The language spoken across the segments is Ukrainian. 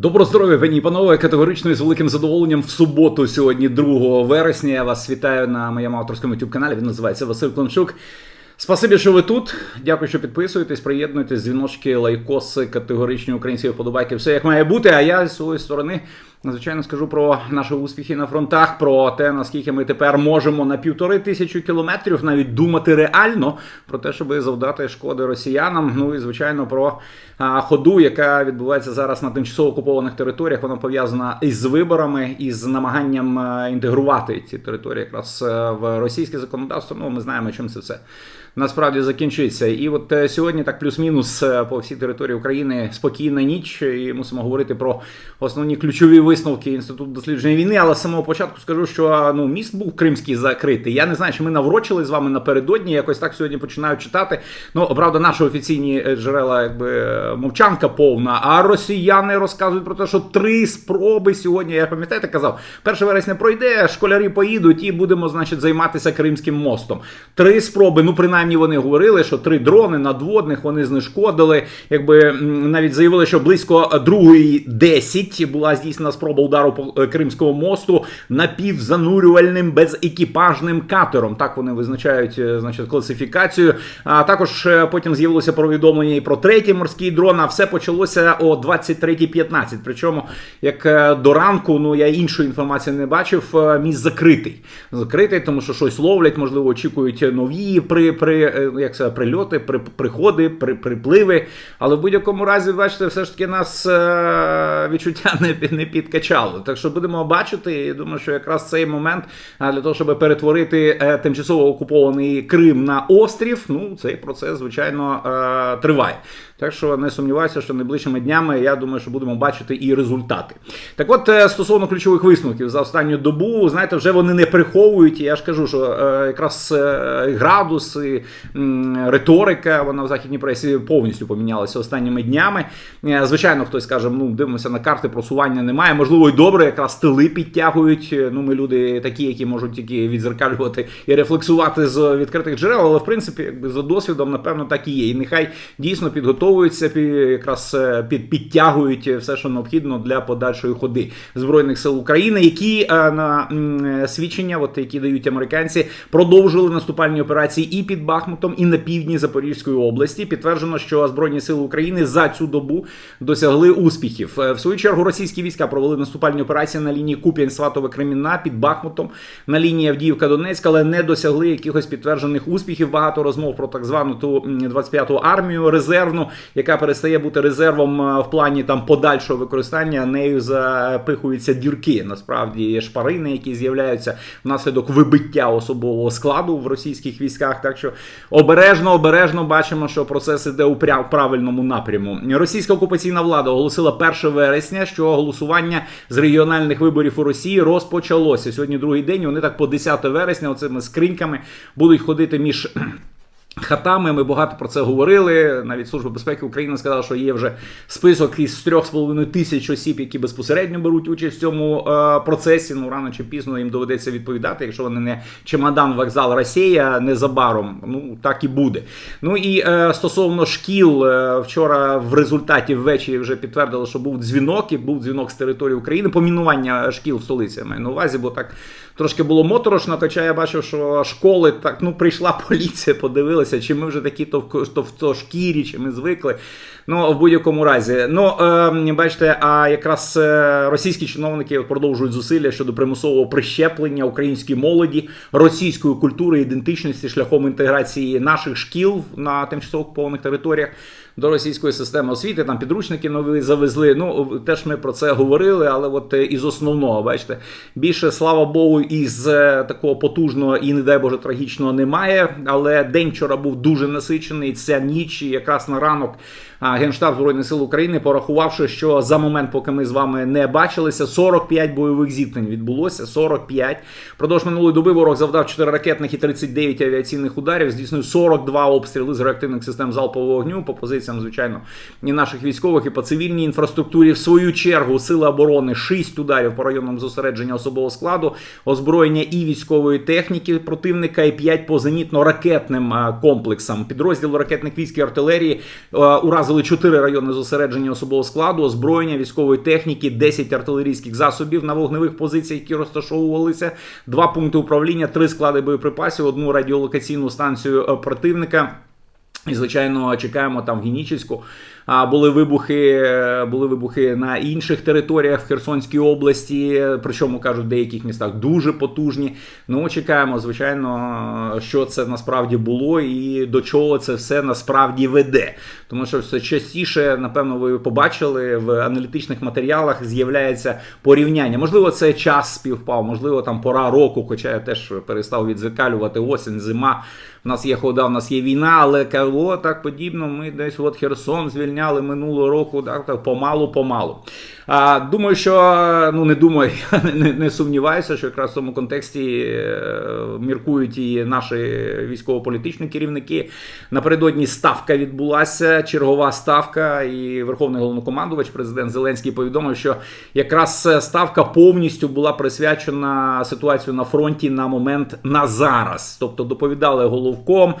Добро здоров'я, пані і панове. Категорично і з великим задоволенням в суботу, сьогодні, 2 вересня. Я вас вітаю на моєму авторському youtube каналі. Він називається Василь Клончук. Спасибі, що ви тут. Дякую, що підписуєтесь, приєднуєтесь, дзвіночки, лайкоси, категоричні українські вподобайки. Все як має бути. А я з своєї сторони, звичайно, скажу про наші успіхи на фронтах, про те, наскільки ми тепер можемо на півтори тисячі кілометрів навіть думати реально про те, щоб завдати шкоди росіянам. Ну і звичайно про а, ходу, яка відбувається зараз на тимчасово окупованих територіях. Вона пов'язана із виборами із намаганням інтегрувати ці території якраз в російське законодавство. Ну ми знаємо, чим це все насправді закінчиться. І от е, сьогодні, так плюс-мінус е, по всій території України спокійна ніч, і мусимо говорити про основні ключові висновки інституту дослідження війни. Але з самого початку скажу, що ну міст був кримський закритий. Я не знаю, чи ми наврочили з вами напередодні. Якось так сьогодні починаю читати. Ну правда, наші офіційні е, джерела, якби мовчанка повна. А росіяни розказують про те, що три спроби сьогодні. Я пам'ятаєте, казав, 1 вересня пройде, школярі поїдуть і будемо, значить, займатися Кримським мостом. Три спроби, ну принаймні принаймні вони говорили, що три дрони надводних вони знешкодили. Якби навіть заявили, що близько другої 10 була здійснена спроба удару по е, Кримському мосту напівзанурювальним безекіпажним катером. Так вони визначають е, значить, класифікацію. А також е, потім з'явилося повідомлення і про третій морський дрон. А все почалося о 23.15. Причому, як до ранку, ну я іншої інформації не бачив. Міст закритий. Закритий, тому що щось ловлять, можливо, очікують нові при при при е, як це, прильоти, при приходи, при припливи. Але в будь-якому разі, бачите, все ж таки нас е, відчуття не не підкачало. Так що будемо бачити. і Думаю, що якраз цей момент для того, щоб перетворити е, тимчасово окупований Крим на острів. Ну, цей процес, звичайно, триває. Так що не сумніваюся, що найближчими днями я думаю, що будемо бачити і результати. Так от, стосовно ключових висновків за останню добу, знаєте, вже вони не приховують. Я ж кажу, що якраз риторика, вона в західній пресі повністю помінялася останніми днями. Е, звичайно, хтось каже, ну дивимося на карти, просування немає. Можливо, і добре, якраз тили підтягують. Е, ну, ми люди такі, які можуть тільки відзеркалювати і рефлексувати з відкритих джерел, але в принципі, за досвідом, напевно, так і є. І нехай дійсно підготовуються, якраз е, під, підтягують все, що необхідно для подальшої ходи збройних сил України, які на свідчення, от які дають американці, продовжили наступальні операції і під Бахмутом і на півдні Запорізької області. Підтверджено, що Збройні сили України за цю добу досягли успіхів. Е, в свою чергу російські війська провели наступальні операції на лінії Куп'янськ, Сватове Кремінна під Бахмутом на лінії Авдіївка Донецька, але не досягли якихось підтверджених успіхів. Багато розмов про так звану ту 25-ту армію резервну, яка перестає бути резервом е, в плані там подальшого використання. Нею запихуються дірки. Насправді шпарини, які з'являються внаслідок вибиття особового складу в російських військах. Так що обережно, обережно бачимо, що процес іде у правильному напряму. Російська окупаційна влада оголосила 1 вересня, що голосування з регіональних виборів у Росії розпочалося сьогодні. Другий день вони так по 10 вересня, оцими скриньками будуть ходити між. Хатами ми багато про це говорили. Навіть Служба безпеки України сказала, що є вже список із 3,5 тисяч осіб, які безпосередньо беруть участь в цьому е, процесі. Ну рано чи пізно їм доведеться відповідати, якщо вони не чемодан, вокзал Росія незабаром. Ну так і буде. Ну і е, стосовно шкіл, е, вчора в результаті ввечері вже підтвердили, що був дзвінок, і був дзвінок з території України. Помінування шкіл в столиці маю на увазі, бо так трошки було моторошно. Хоча я бачив, що школи так ну прийшла поліція, подивилася, чи ми вже такі то чи ми звикли. Ну, в будь-якому разі. Ну, е, бачите, а якраз е, російські чиновники продовжують зусилля щодо примусового прищеплення української молоді, російської культури, ідентичності шляхом інтеграції наших шкіл на тимчасово окупованих територіях до російської системи освіти. Там підручники нові завезли. Ну теж ми про це говорили, але от е, із основного, бачите, більше слава Богу, із е, такого потужного і не дай Боже трагічного немає. Але день вчора був дуже насичений. Ця ніч, якраз на ранок. Генштаб Збройних сил України, порахувавши, що за момент, поки ми з вами не бачилися, 45 бойових зіткнень відбулося. 45. Продовж минулої доби ворог завдав 4 ракетних і 39 авіаційних ударів. Здійснив 42 обстріли з реактивних систем залпового вогню по позиціям інтересам, звичайно, і наших військових, і по цивільній інфраструктурі. В свою чергу сили оборони 6 ударів по районам зосередження особового складу, озброєння і військової техніки противника, і 5 по зенітно-ракетним комплексам. Підрозділ ракетних військ і артилерії уразили 4 райони зосередження особового складу, озброєння військової техніки, 10 артилерійських засобів на вогневих позиціях, які розташовувалися, два пункти управління, три склади боєприпасів, одну радіолокаційну станцію е, противника. І, звичайно, чекаємо там Генічеську. А були вибухи, е, були вибухи на інших територіях в Херсонській області, причому кажуть, в деяких містах дуже потужні. Ну, чекаємо, звичайно, що це насправді було і до чого це все насправді веде. Тому що все частіше, напевно, ви побачили в аналітичних матеріалах з'являється порівняння. Можливо, це час співпав, можливо, там пора року, хоча я теж перестав відзеркалювати осінь, зима. У нас є хода, у нас є війна, але кого так подібно. Ми десь от Херсон звільняли минулого року, так, так помалу-помалу. А, Думаю, що ну не думаю, не, не сумніваюся, що якраз в цьому контексті е, міркують і наші військово-політичні керівники. Напередодні ставка відбулася, чергова ставка, і Верховний головнокомандувач, президент Зеленський, повідомив, що якраз ставка повністю була присвячена ситуацію на фронті на момент на зараз. Тобто доповідали головком,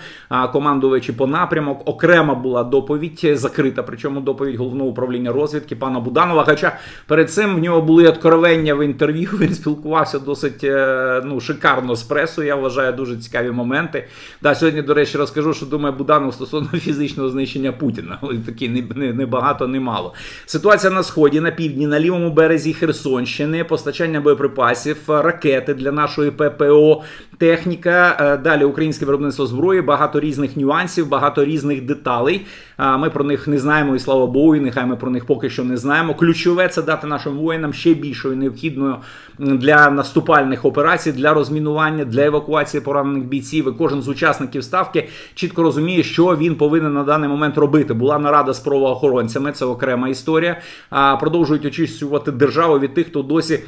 командувачі по напрямок. Окрема була доповідь закрита, причому доповідь головного управління розвідки пана Буданова. Хоча перед цим в нього були откровення в інтерв'ю. Він спілкувався досить е, ну, шикарно з пресою. Я вважаю дуже цікаві моменти. Да, Сьогодні, до речі, розкажу, що думає Буданов стосовно фізичного знищення Путіна. Такі не, не, не багато, не мало. Ситуація на сході, на півдні, на лівому березі Херсонщини, постачання боєприпасів, ракети для нашої ППО, техніка. Е, далі українське виробництво зброї, багато різних нюансів, багато різних деталей. Ми про них не знаємо, і слава Богу, і нехай ми про них поки що не знаємо. Ключове це дати нашим воїнам ще більшою необхідною для наступальних операцій, для розмінування, для евакуації поранених бійців. І Кожен з учасників ставки чітко розуміє, що він повинен на даний момент робити. Була нарада з правоохоронцями, це окрема історія. Продовжують очищувати державу від тих, хто досі.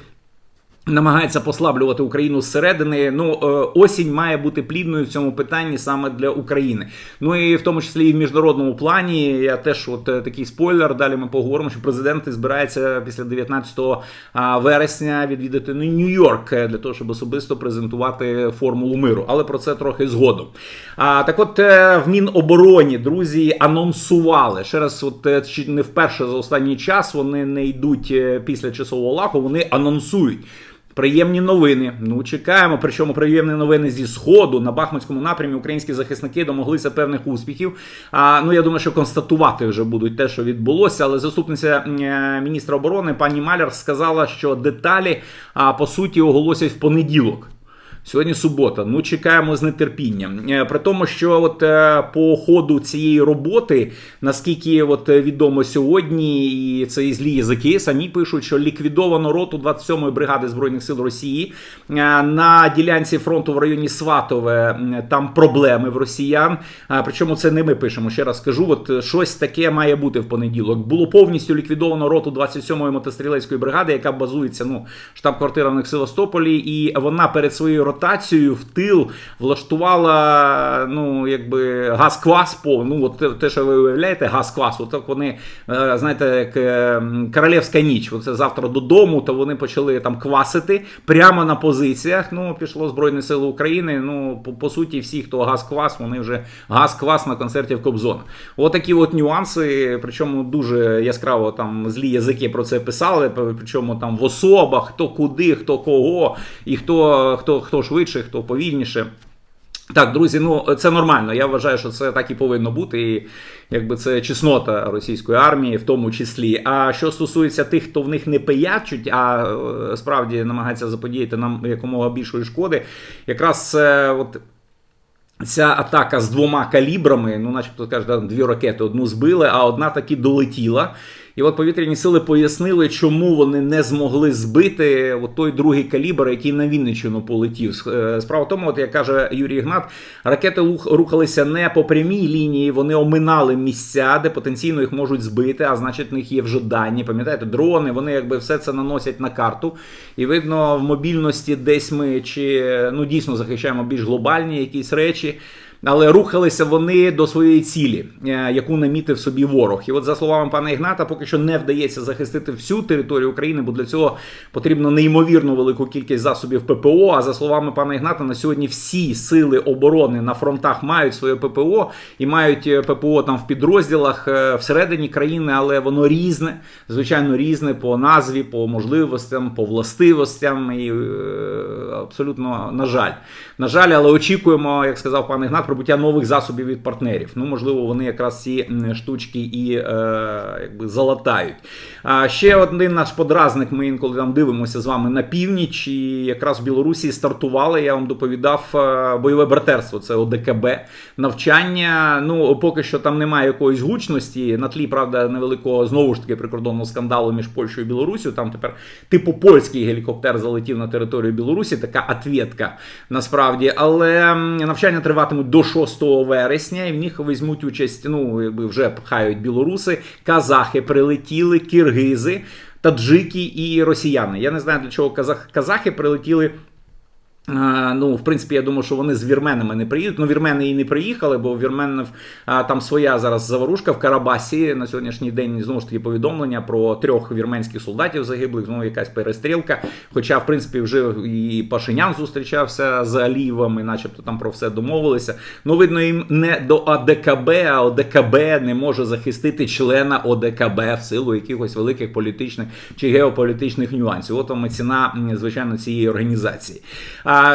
Намагається послаблювати Україну зсередини. Ну е, осінь має бути плідною в цьому питанні саме для України. Ну і в тому числі і в міжнародному плані. Я теж от е, такий спойлер. Далі ми поговоримо, що президент збирається після 19 вересня відвідати Нью-Йорк для того, щоб особисто презентувати формулу миру. Але про це трохи згодом. А так, от е, в Мінобороні друзі анонсували ще раз, от чи не вперше за останній час вони не йдуть після часового лаху. Вони анонсують. Приємні новини. Ну чекаємо. Причому приємні новини зі сходу на Бахмутському напрямі українські захисники домоглися певних успіхів. А ну я думаю, що констатувати вже будуть те, що відбулося. Але заступниця е, міністра оборони пані Маляр сказала, що деталі а по суті оголосять в понеділок. Сьогодні субота. Ну чекаємо з нетерпінням. Е, при тому, що от е, по ходу цієї роботи, наскільки от відомо сьогодні, і це і злі язики самі пишуть, що ліквідовано роту 27-ї бригади збройних сил Росії е, на ділянці фронту в районі Сватове. Там проблеми в росіян. Причому це не ми пишемо. Ще раз скажу, от щось таке має бути в понеділок. Було повністю ліквідовано роту 27-ї мотострілецької бригади, яка базується ну штаб-квартира в Севастополі, і вона перед своєю ротацію в тил влаштувала ну, якби газ-квас по ну, от те, що ви уявляєте, газ-квас, так вони, е, знаєте, як е, королівська ніч. Оце завтра додому, то вони почали там квасити прямо на позиціях. Ну, пішло Збройні Сили України. Ну, по, по суті, всі, хто газ-квас, вони вже газ-квас на концерті в Кобзона. Отакі от нюанси, причому дуже яскраво там злі язики про це писали. Причому там в особах, хто куди, хто кого, і хто хто, хто швидше, хто повільніше. Так, друзі, ну це нормально. Я вважаю, що це так і повинно бути. І якби це чеснота російської армії, в тому числі. А що стосується тих, хто в них не пиячуть, а е, справді намагається заподіяти нам якомога більшої шкоди, якраз е, от. Ця атака з двома калібрами, ну, начебто кажуть, дві ракети одну збили, а одна таки долетіла. І от повітряні сили пояснили, чому вони не змогли збити от той другий калібр, який на Вінниччину полетів. Е, справа в тому, от як каже Юрій Ігнат, ракети рухалися не по прямій лінії, вони оминали місця, де потенційно їх можуть збити, а значить, в них є вже дані. Пам'ятаєте, дрони, вони якби все це наносять на карту. І видно, в мобільності десь ми чи ну дійсно захищаємо більш глобальні якісь речі. Але рухалися вони до своєї цілі, е, яку намітив собі ворог. І от за словами пана Ігната, поки що не вдається захистити всю територію України, бо для цього потрібно неймовірно велику кількість засобів ППО. А за словами пана Ігната, на сьогодні всі сили оборони на фронтах мають своє ППО і мають е, ППО там в підрозділах е, всередині країни, але воно різне, звичайно, різне по назві, по можливостям, по властивостям. І абсолютно на жаль. На жаль, але очікуємо, як сказав пан Ігнат, прибуття нових засобів від партнерів. Ну, можливо, вони якраз ці штучки і е, якби залатають. А ще один наш подразник. Ми інколи там дивимося з вами на північ, і якраз в Білорусі стартували. Я вам доповідав е, бойове братерство. Це ОДКБ навчання. Ну поки що там немає якоїсь гучності. На тлі правда невеликого знову ж таки прикордонного скандалу між Польщею і Білорусію. Там тепер типу польський гелікоптер залетів на територію Білорусі. Така ответка насправді. Але навчання триватимуть до 6 вересня, і в них візьмуть участь. Ну якби вже пхають білоруси, казахи прилетіли, киргизи. Таджики і росіяни. Я не знаю, для чого казах, казахи прилетіли. Ну, в принципі, я думаю, що вони з вірменами не приїдуть. Ну, вірмени і не приїхали, бо у вірменів там своя зараз заворушка в Карабасі. На сьогоднішній день знову ж таки повідомлення про трьох вірменських солдатів загиблих. Знову якась перестрілка. Хоча, в принципі, вже і Пашинян зустрічався з Алієвами, начебто там про все домовилися. Ну, видно, їм не до ОДКБ, а ОДКБ не може захистити члена ОДКБ в силу якихось великих політичних чи геополітичних нюансів. От вам ціна, звичайно, цієї організації.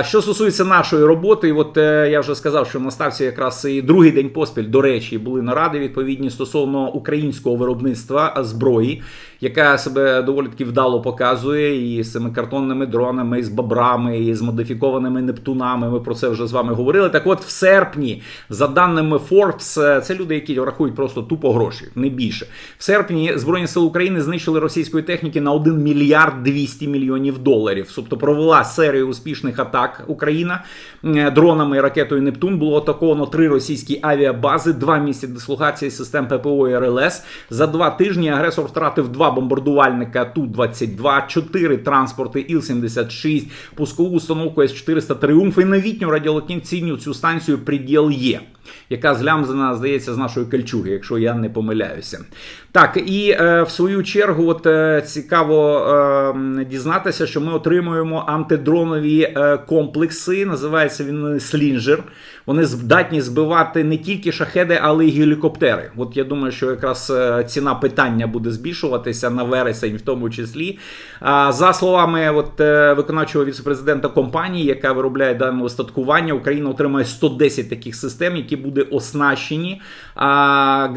Що стосується нашої роботи, от е, я вже сказав, що на ставці якраз і другий день поспіль, до речі, були наради відповідні стосовно українського виробництва зброї, яка себе доволі таки вдало показує і з цими картонними дронами, і з бобрами, і з модифікованими нептунами. Ми про це вже з вами говорили. Так, от в серпні, за даними Forbes, е, це люди, які рахують просто тупо гроші, не більше. В серпні Збройні сили України знищили російської техніки на 1 мільярд 200 мільйонів доларів. Тобто провела серію успішних атак Україна Е, дронами і ракетою Нептун. Було атаковано три російські авіабази, два місця дислокації систем ППО і РЛС. За два тижні агресор втратив два бомбардувальника Ту-22, чотири транспорти Іл-76, пускову установку С-400 Тріумф і новітню радіолокаційну цю станцію «Приділ Є яка злямзана, здається, з нашої кельчуги, якщо я не помиляюся. Так, і е, в свою чергу, от е, цікаво е, дізнатися, що ми отримуємо антидронові е, комплекси. Називається він Слінджер. Вони здатні збивати не тільки шахеди, але й гелікоптери. От я думаю, що якраз е, ціна питання буде збільшуватися на вересень, в тому числі. А за словами от, е, виконавчого віцепрезидента компанії, яка виробляє дане устаткування, Україна отримає 110 таких систем, які буде оснащені а,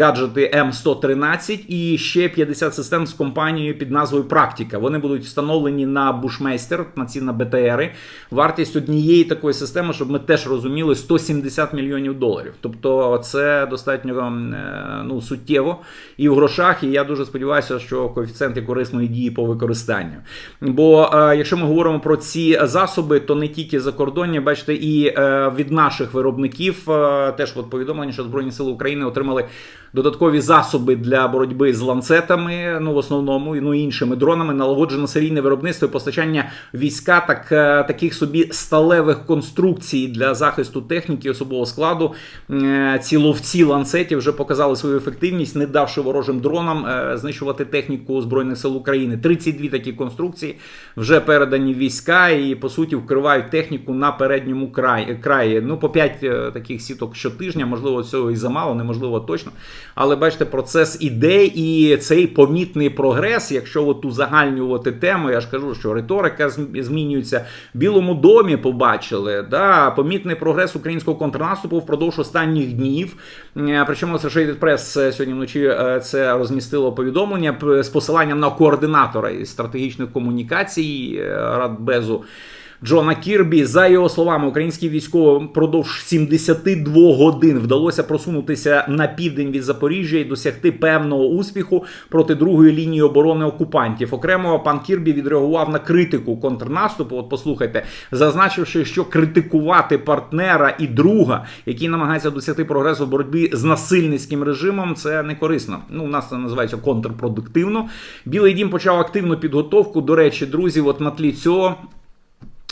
гаджети М113 і ще 50 систем з компанією під назвою Практика. Вони будуть встановлені на Бушмейстер, на ці на БТРи. Вартість однієї такої системи, щоб ми теж розуміли, 170 мільйонів доларів. Тобто це достатньо е, ну, суттєво і в грошах. І я дуже сподіваюся, що коефіцієнти корисної дії по використанню. Бо е, якщо ми говоримо про ці засоби, то не тільки закордонні, бачите, і е, від наших виробників е, теж от повідомлення, що Збройні Сили України отримали додаткові засоби для боротьби з ланцетами, ну в основному ну іншими дронами, налагоджено серійне виробництво і постачання війська, так е, таких собі сталевих конструкцій для захисту техніки особового складу. Е, Ці ловці ланцетів вже показали свою ефективність, не давши ворожим дронам е, знищувати техніку збройних сил України. 32 такі конструкції вже передані війська і по суті вкривають техніку на передньому краї. краї. Ну по 5 таких сіток щотижня, можливо, цього і замало, неможливо точно. Але бачите, процес іде, і цей помітний прогрес, якщо от узагальнювати тему, я ж кажу, що риторика змінюється. В Білому домі побачили да, помітний прогрес українського контрнаступу впродовж останніх днів. Причому Associated Press е, сьогодні вночі е, це розмістило повідомлення з посиланням на координатора із стратегічних комунікацій е, Радбезу. Джона Кірбі, за його словами, українські військові впродовж 72 годин вдалося просунутися на південь від Запоріжжя і досягти певного успіху проти другої лінії оборони окупантів. Окремо пан Кірбі відреагував на критику контрнаступу. От послухайте, зазначивши, що критикувати партнера і друга, який намагається досягти прогресу в боротьбі з насильницьким режимом, це не корисно. Ну, у нас це називається контрпродуктивно. Білий дім почав активну підготовку. До речі, друзі, от на тлі цього.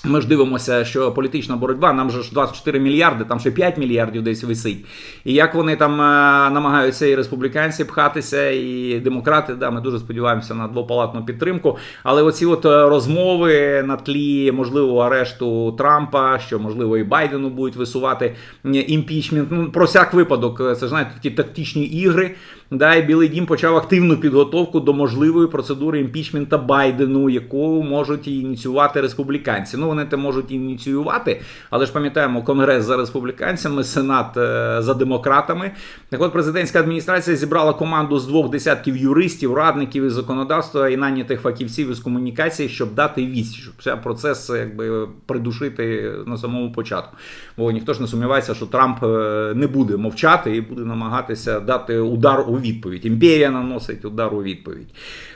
Ми ж дивимося, що політична боротьба, нам же ж 24 мільярди, там ще 5 мільярдів десь висить. І як вони там е, намагаються і республіканці пхатися, і демократи, да, ми дуже сподіваємося на двопалатну підтримку. Але оці от е, розмови на тлі можливого арешту Трампа, що можливо і Байдену будуть висувати імпічмент. Ну про всяк випадок, е, це знаєте, такі тактичні ігри. Да, і Білий Дім почав активну підготовку до можливої процедури імпічмента Байдену, яку можуть ініціювати республіканці. Ну вони те можуть ініціювати, але ж пам'ятаємо, конгрес за республіканцями, сенат е, за демократами. Так от президентська адміністрація зібрала команду з двох десятків юристів, радників із законодавства і нанятих фахівців із комунікації, щоб дати відсіч, щоб процес якби придушити на самому початку. Бо ніхто ж не сумнівається, що Трамп е, не буде мовчати і буде намагатися дати удар у відповідь. Імперія наносить удар у відповідь.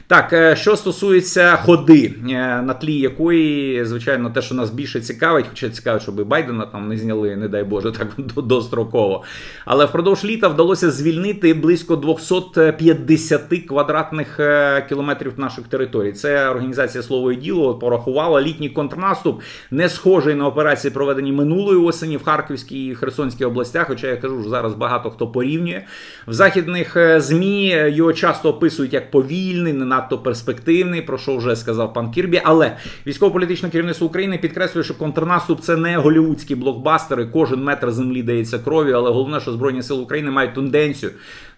Так, е, що стосується ходи, е, на тлі якої, звичайно, те, що нас більше цікавить, хоча цікавить, щоб і Байдена там не зняли, не дай Боже, так достроково. Але впродовж літа вдалося звільнити близько 250 квадратних е, кілометрів наших територій. Це організація слово і діло порахувала літній контрнаступ, не схожий на операції, проведені минулої осені в Харківській і Херсонській областях. Хоча я кажу, що зараз багато хто порівнює. В західних ЗМІ його часто описують як повільний, не надто перспективний, про що вже сказав пан Кірбі. Але військово-політичне керівництво України підкреслює, що контрнаступ це не голівудські блокбастери. Кожен метр землі дається кров'ю, але головне, що Збройні сили України мають тенденцію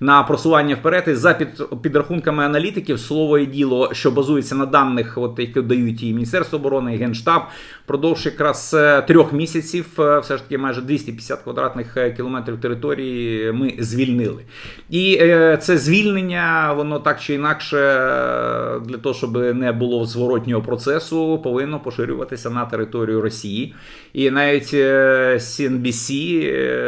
на просування вперед. І за під, підрахунками аналітиків, слово і діло, що базується на даних, от які дають і Міністерство оборони, і Генштаб, продовж якраз е, трьох місяців, е, все ж таки майже 250 квадратних е, кілометрів території ми звільнили. І це звільнення, воно так чи інакше, для того, щоб не було зворотнього процесу, повинно поширюватися на територію Росії. І навіть CNBC,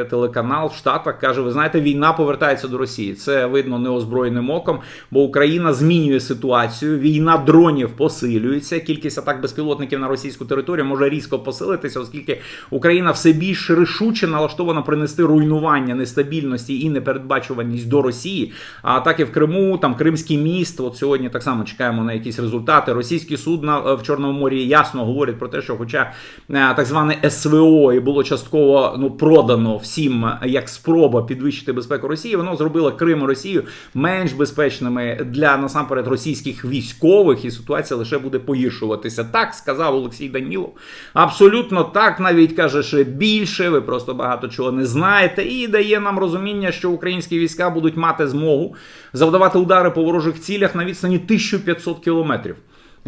телеканал в Штатах каже: ви знаєте, війна повертається до Росії. Це видно неозброєним оком, бо Україна змінює ситуацію. Війна дронів посилюється. Кількість атак безпілотників на російську територію може різко посилитися, оскільки Україна все більш рішуче налаштована принести руйнування, нестабільності і непередбачуваність до Росії. А атаки в Криму, там Кримський міст. От сьогодні так само чекаємо на якісь результати. Російські судна е, в Чорному морі ясно говорять про те, що, хоча е, так зване СВО і було частково ну продано всім е, як спроба підвищити безпеку Росії, воно зробило Крим і Росію менш безпечними для насамперед російських військових, і ситуація лише буде погіршуватися. Так сказав Олексій Данілов. Абсолютно так, навіть каже, що більше. Ви просто багато чого не знаєте, і дає нам розуміння, що українські війська будуть мати змогу завдавати удари по ворожих цілях на відстані 1500 кілометрів.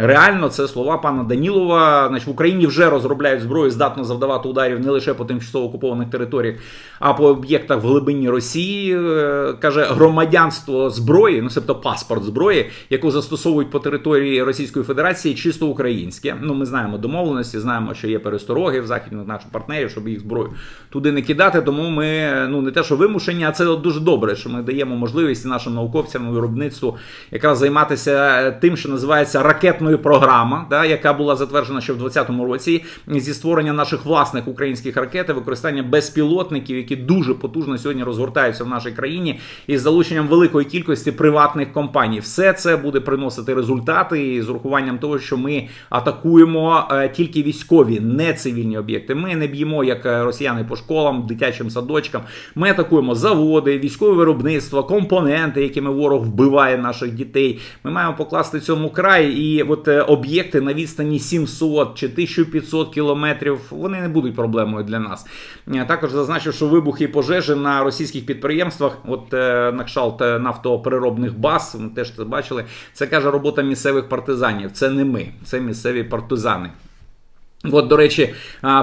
Реально, це слова пана Данілова. Значить, в Україні вже розробляють зброю, здатну завдавати ударів не лише по тимчасово окупованих територіях, а по об'єктах в глибині Росії. Е, Каже, громадянство зброї, ну тобто паспорт зброї, яку застосовують по території Російської Федерації, чисто українське. Ну, ми знаємо домовленості, знаємо, що є перестороги в західних наших партнерів, щоб їх зброю туди не кидати. Тому ми ну не те, що вимушені, а це дуже добре, що ми даємо можливість нашим науковцям виробництву якраз займатися тим, що називається ракетною програма, да, яка була затверджена ще в 2020 році зі створення наших власних українських ракет використання безпілотників, які дуже потужно сьогодні розгортаються в нашій країні, із залученням великої кількості приватних компаній. Все це буде приносити результати з урахуванням того, що ми атакуємо е, тільки військові, не цивільні об'єкти. Ми не б'ємо як е, росіяни по школам, дитячим садочкам. Ми атакуємо заводи, військове виробництво, компоненти, якими ворог вбиває наших дітей. Ми маємо покласти цьому край. І от е, об'єкти на відстані 700 чи 1500 кілометрів вони не будуть проблемою для нас. Е, Також зазначив, що вибухи і пожежі на російських підприємствах, от е, на кшалт нафтопереробних баз, ми теж це бачили. Це каже робота місцевих партизанів. Це не ми, це місцеві партизани. От, до речі,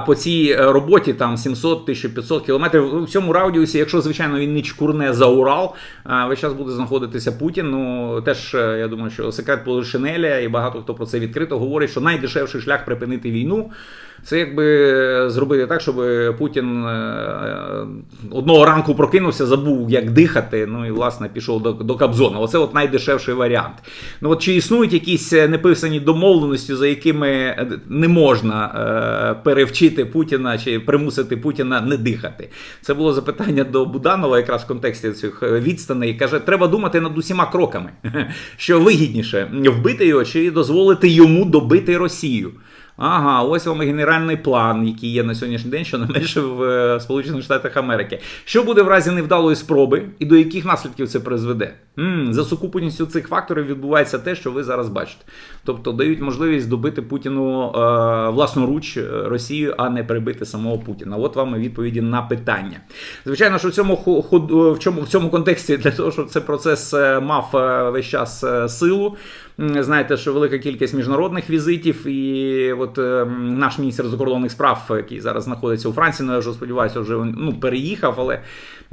по цій е, роботі там 700-1500 кілометрів в цьому радіусі, якщо звичайно він не чкурне за Урал, весь час буде знаходитися Путін. Ну теж е, я думаю, що секрет Полишинеля і багато хто про це відкрито говорить, що найдешевший шлях припинити війну. Це якби зробити так, щоб Путін е, одного ранку прокинувся, забув, як дихати. Ну і власне пішов до, до Кабзона. Оце от найдешевший варіант. Ну от чи існують якісь неписані домовленості, за якими не можна е, перевчити Путіна чи примусити Путіна не дихати? Це було запитання до Буданова, якраз в контексті цих відстаней. Каже, треба думати над усіма кроками, що вигідніше вбити його чи дозволити йому добити Росію. Ага, ось вам і генеральний план, який є на сьогоднішній день, що не менше в е, Сполучених Штатах Америки. Що буде в разі невдалої спроби і до яких наслідків це призведе? м за сукупністю цих факторів відбувається те, що ви зараз бачите. Тобто дають можливість добити Путіну е, власноруч Росію, а не прибити самого Путіна. От вам і відповіді на питання. Звичайно, що в цьому в чому в цьому контексті для того, щоб цей процес е, мав е, весь час е, силу. Знаєте, що велика кількість міжнародних візитів, і от е, наш міністр закордонних справ, який зараз знаходиться у Франції, ну я вже сподіваюся, вже ну, переїхав, але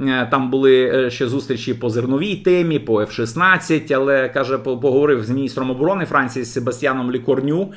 е, там були е, ще зустрічі по зерновій темі, по F-16, але каже, по- поговорив з міністром оборони Франції з Себастьяном Лікорню.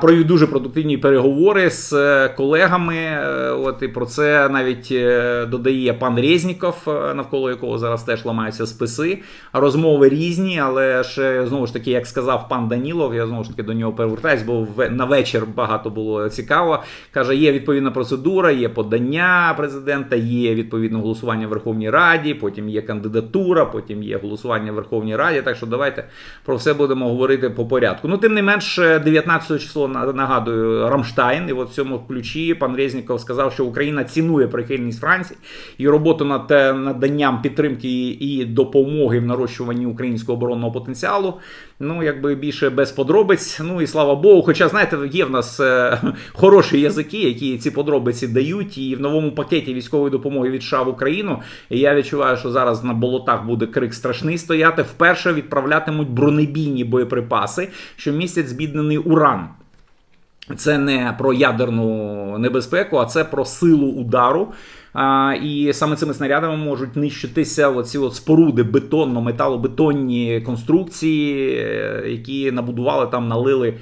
Провів дуже продуктивні переговори з е, колегами. е, От і про це навіть е, додає пан Резніков, навколо якого зараз теж ламаються списи. Розмови різні, але ж знову ж таки, як сказав пан Данілов, я знову ж таки до нього повертаюсь, бо на вечір багато було цікаво. Каже, є відповідна процедура, є подання президента, є відповідне голосування в Верховній Раді, потім є кандидатура, потім є голосування в Верховній Раді. Так що давайте про все будемо говорити по порядку. Ну, тим не менш, 19 число нагадую Рамштайн. І от в цьому ключі пан Резніков сказав, що Україна цінує прихильність Франції і роботу над е, наданням підтримки і і допомоги в нарощуванні українського оборонного потенціалу. Ну, якби більше без подробиць. Ну і слава Богу. Хоча, знаєте, є в нас е, хороші язики, які ці подробиці дають. І в новому пакеті військової допомоги від США в Україну. Я відчуваю, що зараз на болотах буде крик страшний стояти. Вперше відправлятимуть бронебійні боєприпаси, що містять збіднений уран. Це не про ядерну небезпеку, а це про силу удару. А, і саме цими снарядами можуть нищитися оці от споруди бетонно-металобетонні конструкції, е, які набудували там, налили.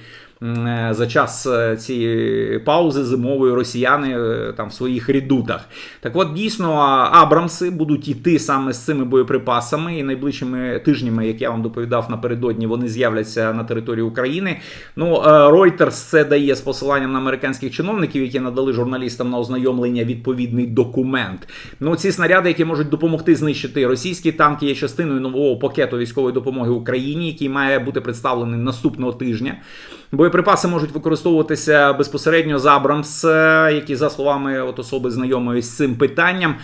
Е, За час е, цієї паузи зимової росіяни е, там в своїх рідутах. Так от дійсно Абрамси будуть йти саме з цими боєприпасами, і найближчими тижнями, як я вам доповідав напередодні, вони з'являться на території України. Ну, Reuters це дає з посиланням на американських чиновників, які надали журналістам на ознайомлення відповідний документ. Ну, ці снаряди, які можуть допомогти знищити російські танки, є частиною нового пакету військової допомоги Україні, який має бути представлений наступного тижня. Боєприпаси можуть використовуватися безпосередньо з Абрамс, е, які, за словами от особи знайомої з цим питанням,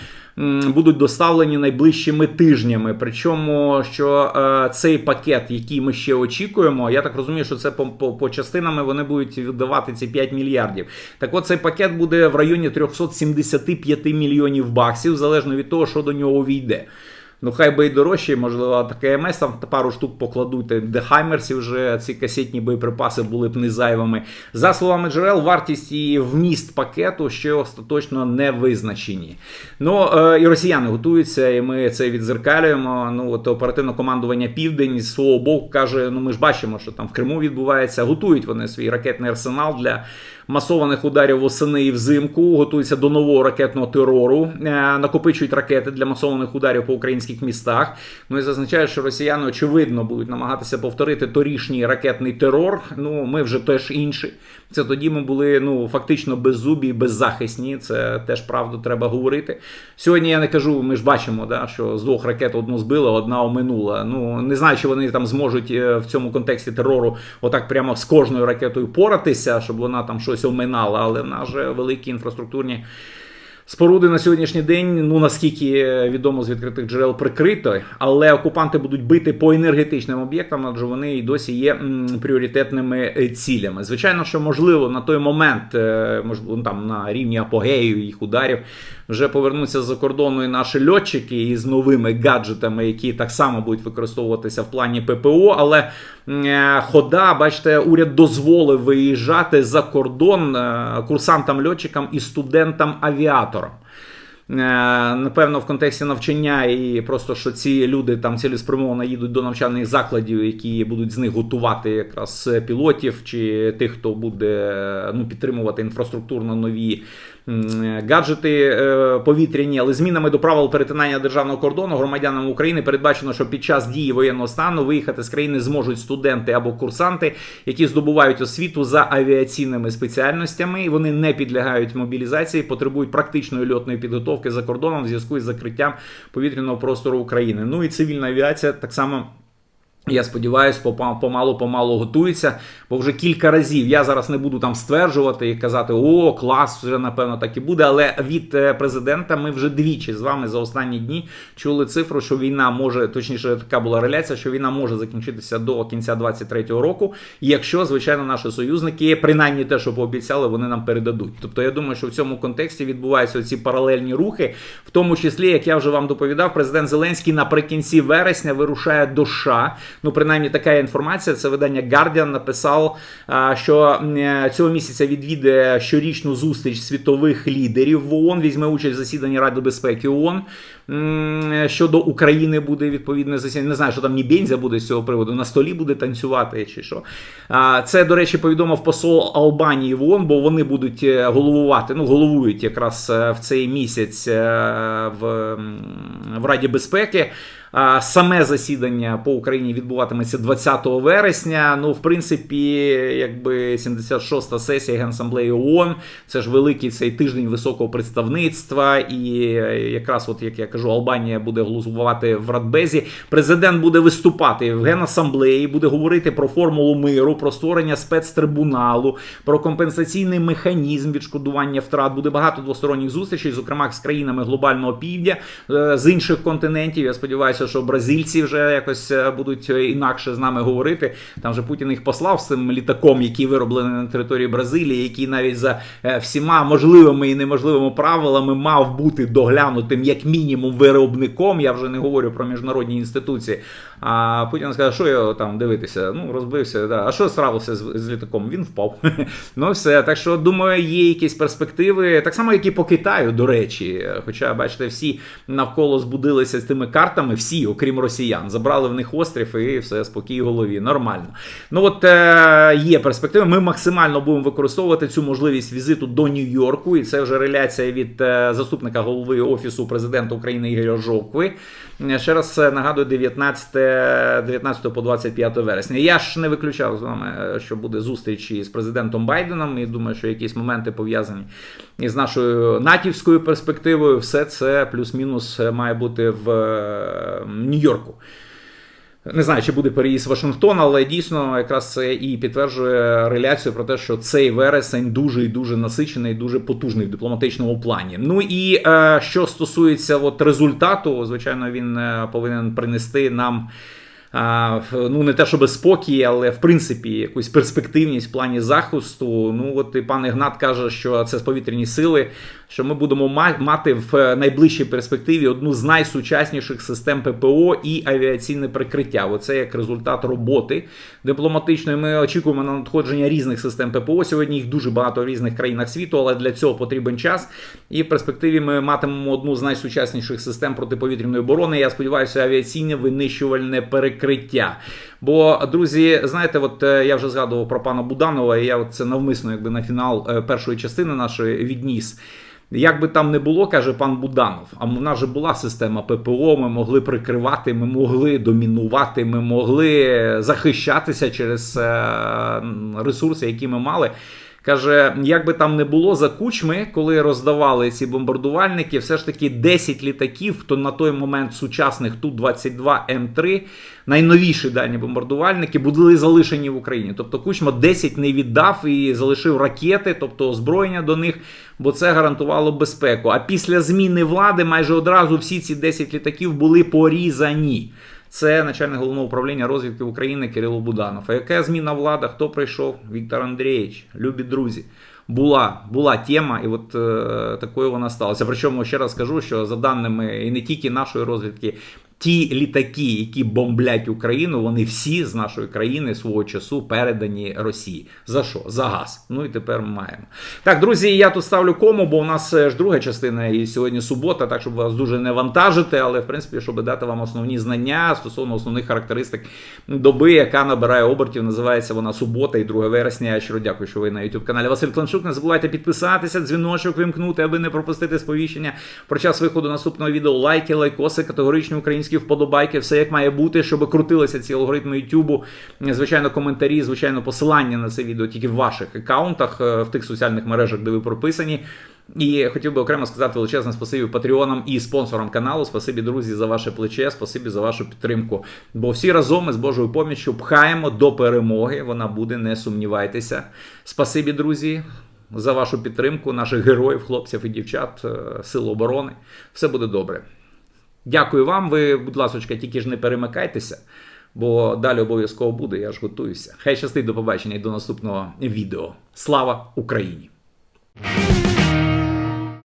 будуть доставлені найближчими тижнями. Причому, що е, цей пакет, який ми ще очікуємо, я так розумію, що це по, по, по частинами вони будуть віддавати ці 5 мільярдів. Так от цей пакет буде в районі 375 мільйонів баксів, залежно від того, що до нього увійде. Ну, хай би і дорожче, можливо, таке МС там пару штук покладуть. Де Хаймерсі вже ці касетні боєприпаси були б не зайвими. За словами джерел, вартість і вміст пакету ще остаточно не визначені. Ну е, і росіяни готуються, і ми це відзеркалюємо. Ну от оперативне командування Південь з свого боку каже: ну ми ж бачимо, що там в Криму відбувається. Готують вони свій ракетний арсенал для масованих ударів восени і взимку. Готуються до нового ракетного терору, е, накопичують ракети для масованих ударів по українських містах. Ну і зазначають, що росіяни очевидно будуть намагатися повторити торішній ракетний терор. Ну ми вже теж інші. Це тоді ми були ну фактично беззубі, беззахисні. Це теж правду треба говорити. Сьогодні я не кажу, ми ж бачимо, да, що з двох ракет одну збили, одна оминула. Ну не знаю, чи вони там зможуть е, в цьому контексті терору отак прямо з кожною ракетою поратися, щоб вона там щось оминала, але в нас же великі інфраструктурні. Споруди на сьогоднішній день, ну наскільки відомо з відкритих джерел прикрито, але окупанти будуть бити по енергетичним об'єктам, адже вони і досі є пріоритетними е, цілями. Звичайно, що можливо на той момент, е, можливо, там на рівні апогею їх ударів, вже повернуться з-за кордону і наші льотчики із новими гаджетами, які так само будуть використовуватися в плані ППО. Але е, хода, бачите, уряд дозволив виїжджати за кордон е, курсантам-льотчикам і студентам-авіаторам. Е, Напевно, в контексті навчання і просто що ці люди там цілеспрямовано їдуть до навчальних закладів, які будуть з них готувати якраз пілотів чи тих, хто буде ну, підтримувати інфраструктурно нові гаджети е, повітряні, але змінами до правил перетинання державного кордону громадянам України передбачено, що під час дії воєнного стану виїхати з країни зможуть студенти або курсанти, які здобувають освіту за авіаційними спеціальностями. Вони не підлягають мобілізації, потребують практичної льотної підготовки за кордоном в зв'язку із закриттям повітряного простору України. Ну і цивільна авіація так само. Я сподіваюся, помалу-помалу готується, бо вже кілька разів я зараз не буду там стверджувати і казати, о, клас, вже напевно так і буде. Але від е, президента ми вже двічі з вами за останні дні чули цифру, що війна може, точніше, така була реляція, що війна може закінчитися до кінця 23-го року, якщо, звичайно, наші союзники, принаймні те, що пообіцяли, вони нам передадуть. Тобто, я думаю, що в цьому контексті відбуваються ці паралельні рухи, в тому числі, як я вже вам доповідав, президент Зеленський наприкінці вересня вирушає до США. Ну, принаймні, така інформація. Це видання Guardian написав, що цього місяця відвідає щорічну зустріч світових лідерів в ООН, візьме участь в засіданні Ради безпеки ООН. Щодо України буде відповідне засідання. Не знаю, що там ні Бензя буде з цього приводу. На столі буде танцювати чи що. Це, до речі, повідомив посол Албанії в ООН, бо вони будуть е, головувати, ну головують якраз е, в цей місяць е, в, в Раді безпеки. Саме засідання по Україні відбуватиметься 20 вересня. Ну, в принципі, якби 76-та сесія Генасамблеї ООН, це ж великий цей тиждень високого представництва, і якраз, от як я кажу, Албанія буде голосувати в Радбезі. Президент буде виступати в Генасамблеї, буде говорити про формулу миру, про створення спецтрибуналу, про компенсаційний механізм відшкодування втрат. Буде багато двосторонніх зустрічей, зокрема з країнами глобального півдня е, з інших континентів. Я сподіваюся сподіваюся, що бразильці вже якось е, будуть е, інакше з нами говорити. Там вже Путін їх послав з цим літаком, який вироблений на території Бразилії, який навіть за е, всіма можливими і неможливими правилами мав бути доглянутим як мінімум виробником. Я вже не говорю про міжнародні інституції. А Путін сказав, що його там дивитися? Ну, розбився. Да. А що сталося з, з літаком? Він впав. ну все. Так що, думаю, є якісь перспективи, так само, як і по Китаю, до речі. Хоча, бачите, всі навколо збудилися з тими картами, всі, окрім росіян, забрали в них острів і все спокій голові. Нормально. Ну от е, є перспективи. Ми максимально будемо використовувати цю можливість візиту до Нью-Йорку, і це вже реляція від е, заступника голови Офісу президента України Ігоря Жовкви. Ще раз е, нагадую, 19 19 по 25 вересня. Я ж не виключав з вами, що буде зустріч із президентом Байденом. І думаю, що якісь моменти пов'язані із нашою натівською перспективою. Все це плюс-мінус має бути в е, Нью-Йорку. Не знаю, чи буде переїзд Вашингтон, але дійсно якраз це і підтверджує реляцію про те, що цей вересень дуже і дуже насичений, дуже потужний в дипломатичному плані. Ну і е, що стосується от результату, звичайно, він е, повинен принести нам ну не те, щоб спокій, але в принципі якусь перспективність в плані захисту. Ну от і пан Ігнат каже, що це з повітряні сили, що ми будемо мати в найближчій перспективі одну з найсучасніших систем ППО і авіаційне прикриття. Оце як результат роботи дипломатичної. Ми очікуємо на надходження різних систем ППО. Сьогодні їх дуже багато в різних країнах світу, але для цього потрібен час. І в перспективі ми матимемо одну з найсучасніших систем протиповітряної оборони. Я сподіваюся, авіаційне винищувальне перекриття перекриття. Бо, друзі, знаєте, от е, я вже згадував про пана Буданова, і я це навмисно якби на фінал е, першої частини нашої відніс. Як би там не було, каже пан Буданов, а в нас же була система ППО, ми могли прикривати, ми могли домінувати, ми могли захищатися через е, ресурси, які ми мали. Каже, як би там не було за кучми, коли роздавали ці бомбардувальники, все ж таки 10 літаків, то на той момент сучасних Ту-22М3, найновіші дані бомбардувальники, були залишені в Україні. Тобто Кучма 10 не віддав і залишив ракети, тобто озброєння до них, бо це гарантувало безпеку. А після зміни влади майже одразу всі ці 10 літаків були порізані. Це начальник головного управління розвідки України Кирило Буданов. А яка зміна влада? Хто прийшов? Віктор Андрійович, любі друзі. Була була тема, і от е, такою вона сталася. Причому ще раз скажу, що за даними і не тільки нашої розвідки, Ті літаки, які бомблять Україну, вони всі з нашої країни свого часу передані Росії. За що? За газ. Ну і тепер ми маємо. Так, друзі, я тут ставлю кому, бо у нас ж друга частина і сьогодні субота, так щоб вас дуже не вантажити, але в принципі, щоб дати вам основні знання стосовно основних характеристик доби, яка набирає обертів, називається вона субота і 2 вересня. Я щиро дякую, що ви на youtube каналі Василь Кланшук. Не забувайте підписатися, дзвіночок вимкнути, аби не пропустити сповіщення про час виходу наступного відео. Лайки, лайкоси, категоричні українські підписки, вподобайки, все як має бути, щоб крутилися ці алгоритми Ютубу. Звичайно, коментарі, звичайно, посилання на це відео тільки в ваших аккаунтах, е, в тих соціальних мережах, де ви прописані. І хотів би окремо сказати величезне спасибі патреонам і спонсорам каналу. Спасибі, друзі, за ваше плече, спасибі за вашу підтримку. Бо всі разом ми з Божою поміччю пхаємо до перемоги. Вона буде, не сумнівайтеся. Спасибі, друзі, за вашу підтримку, наших героїв, хлопців і дівчат, е, Сил оборони. Все буде добре. Дякую вам. Ви, будь ласка, тільки ж не перемикайтеся, бо далі обов'язково буде. Я ж готуюся. Хай щастить до побачення і до наступного відео. Слава Україні!